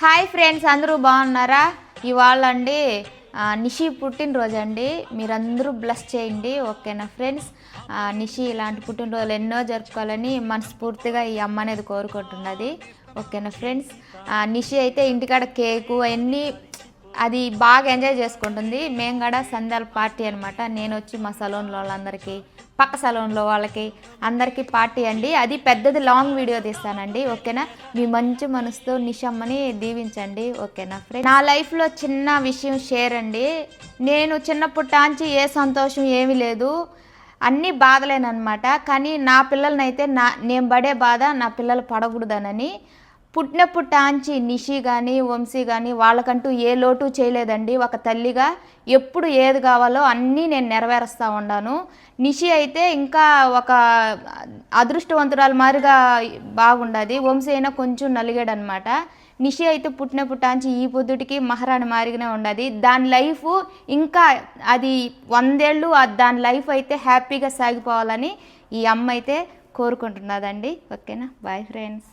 Hi friends అందరూ బాగున్నారా? ఇవాళ అండి నిషి పుట్టినరోజు అండి మీరందరూ బ్లెస్ చేయండి ఓకేనా ఫ్రెండ్స్? నిషి ఇలాంటి పుట్టినరోజులు ఎన్నో జరుపుకోవాలని మనస్ఫూర్తిగా ఈ అమ్మ అనేది కోరుకుంటున్నది ఓకేనా ఫ్రెండ్స్? నిషి అయితే ఇంటికాడ కేకు అవన్నీ అది బాగా ఎంజాయ్ చేసుకుంటుంది. మేము కూడా సంధ్యాల పార్టీ అనమాట నేను వచ్చి మా సలోన్లో వాళ్ళందరికీ పక్క సెలవులో వాళ్ళకి అందరికీ పార్టీ అండి. అది పెద్దది లాంగ్ వీడియో తీస్తానండి ఓకేనా? మీ మంచి మనసుతో నిషమ్మని దీవించండి ఓకేనా ఫ్రెండ్ నా లైఫ్లో చిన్న విషయం షేర్ అండి. నేను చిన్నప్పటాంచి ఏ సంతోషం ఏమీ లేదు. అన్నీ బాధలేనమాట కానీ నా పిల్లలనైతే నా నేను పడే బాధ నా పిల్లలు పడకూడదనని పుట్టినప్పుటాంచి నిషి కానీ వంశీ కానీ వాళ్ళకంటూ ఏ లోటు చేయలేదండి. ఒక తల్లిగా ఎప్పుడు ఏది కావాలో అన్నీ నేను నెరవేరుస్తూ ఉన్నాను. నిషి అయితే ఇంకా ఒక అదృష్టవంతురాలు మాదిరిగా బాగుండదు. వంశీ అయినా కొంచెం నలిగాడనమాట. నిషి అయితే పుట్టినప్పుటాంచి ఈ పొద్దుటికి మహారాణి మారిగానే ఉండదు. దాని లైఫ్ ఇంకా అది వందేళ్ళు దాని లైఫ్ అయితే హ్యాపీగా సాగిపోవాలని ఈ అమ్మ అయితే కోరుకుంటున్నదండి. ఓకేనా? Bye friends.